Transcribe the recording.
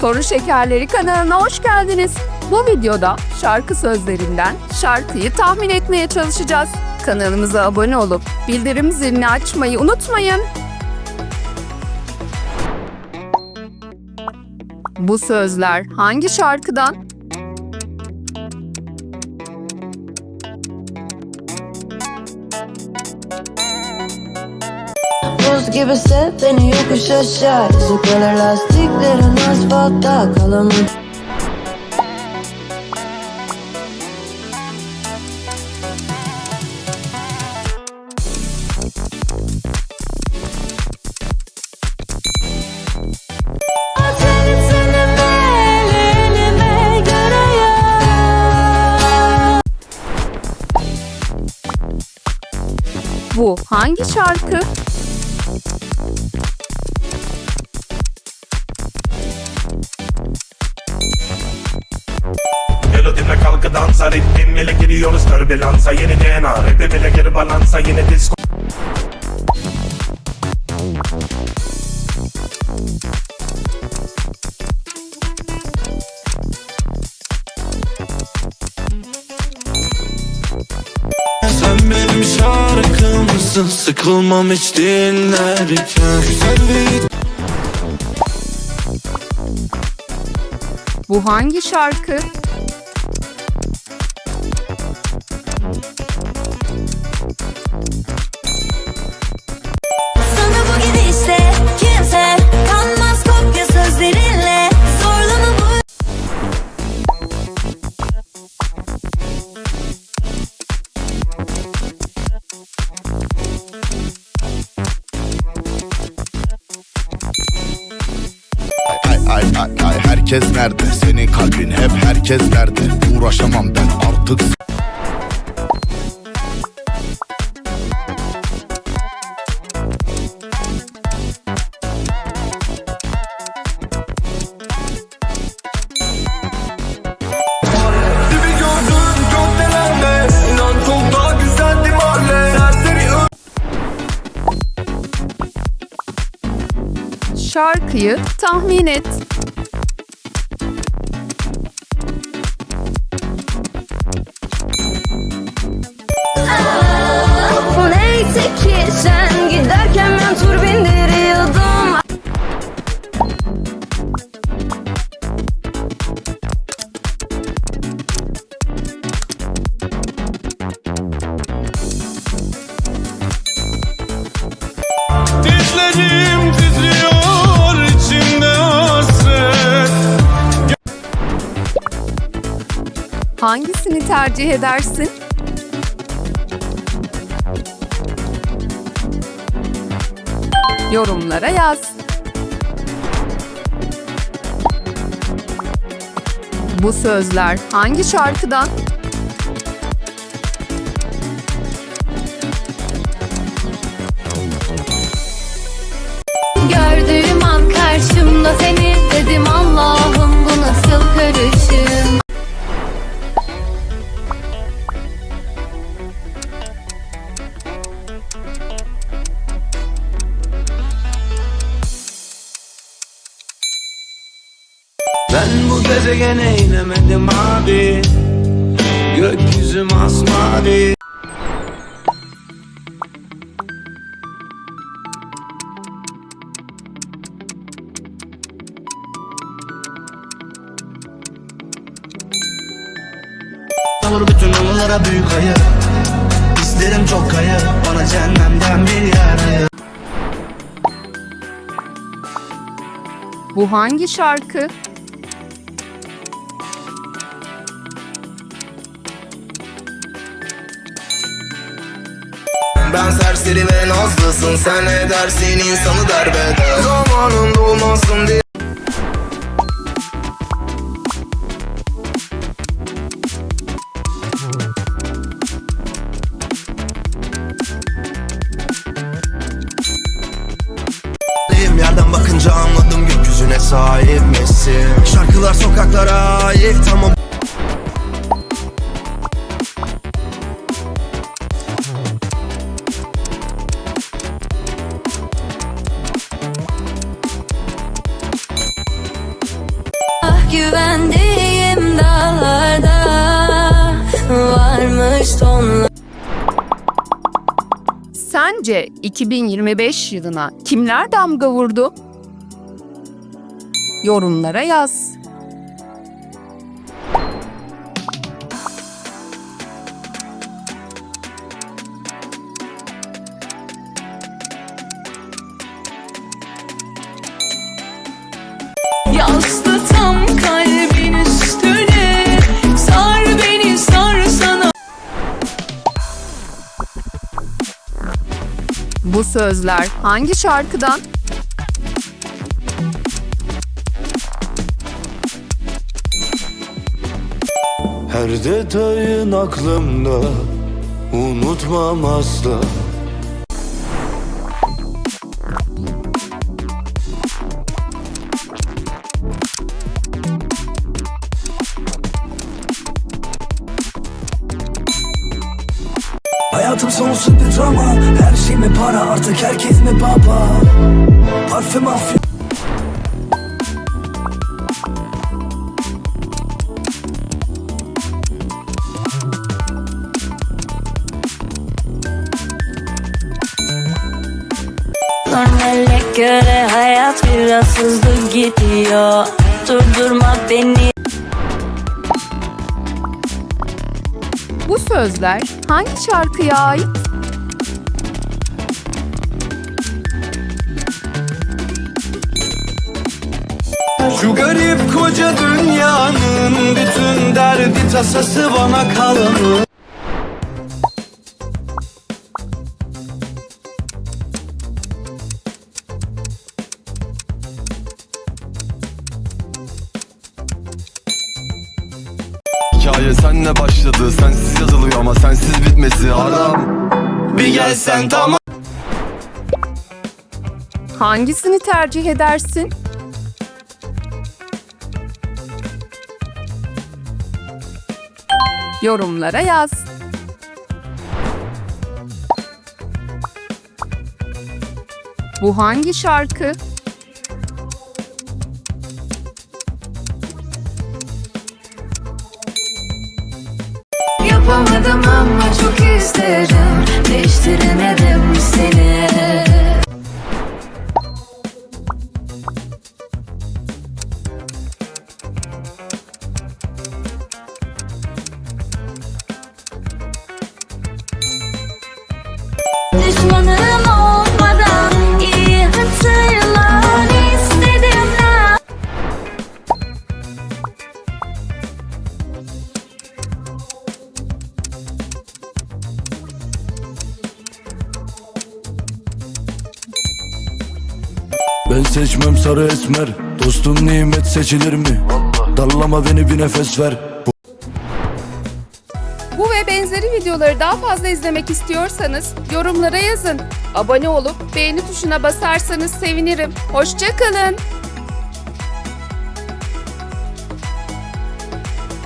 Soru Şekerleri kanalına hoş geldiniz. Bu videoda şarkı sözlerinden şarkıyı tahmin etmeye çalışacağız. Kanalımıza abone olup bildirim zilini açmayı unutmayın. Bu sözler hangi şarkıdan? Gibi sev beni yokuş aşağı. Ezikler lastiklerin asfaltta kalamam Bu hangi şarkı? Melodimle kalkı dansa Ritmim ile giriyoruz türbülansa Yeni DNA Rapim ile geri balansa. Yeni disco Sen benim şarkımsın Sıkılmam hiç dinlerken. Güzel bir Bu hangi şarkı? Herkes nerede? Senin kalbin hep herkes nerede? Uğraşamam ben artık Şarkıyı tahmin et. Dizlerim titriyor içimde hasret Hangisini tercih edersin? Yorumlara yaz. Bu sözler hangi şarkıdan? Ben bu gezegene inemedim abi. Gökyüzü masmavi Vur bütün anılara büyük hayır. İsterim çok kayı Bana cehennemden bir yer ayır Bu hangi şarkı? Ben serseri ve nazlısın. Sen edersin insanı derbeder. Zamanında olmasın diye sonla... Sence 2025 yılına kimler damga vurdu? Yorumlara yaz. Bu sözler hangi şarkıdan? Her detayın aklımda Unutmam asla Hayatım sonsuz drama Her şey mi para? Artık herkes mi baba? Parfüm afyon Normale göre hayat biraz hızlı gidiyor. Durdurma beni. Bu sözler hangi şarkıya ait? Şu garip koca dünyanın Bütün derdi tasası bana kalmış. Hikaye senle başladı Sensiz yazılıyor ama sensiz bitmesi Adam Bir gelsen tamam. Hangisini tercih edersin? Yorumlara yaz. Bu hangi şarkı? Yapamadım ama çok isterim Değiştiremedim seni Ben seçmem sarı esmer Dostum nimet seçilir mi? Dallama beni bir nefes ver Bu ve benzeri videoları daha fazla izlemek istiyorsanız yorumlara yazın. Abone olup beğeni tuşuna basarsanız sevinirim. Hoşçakalın.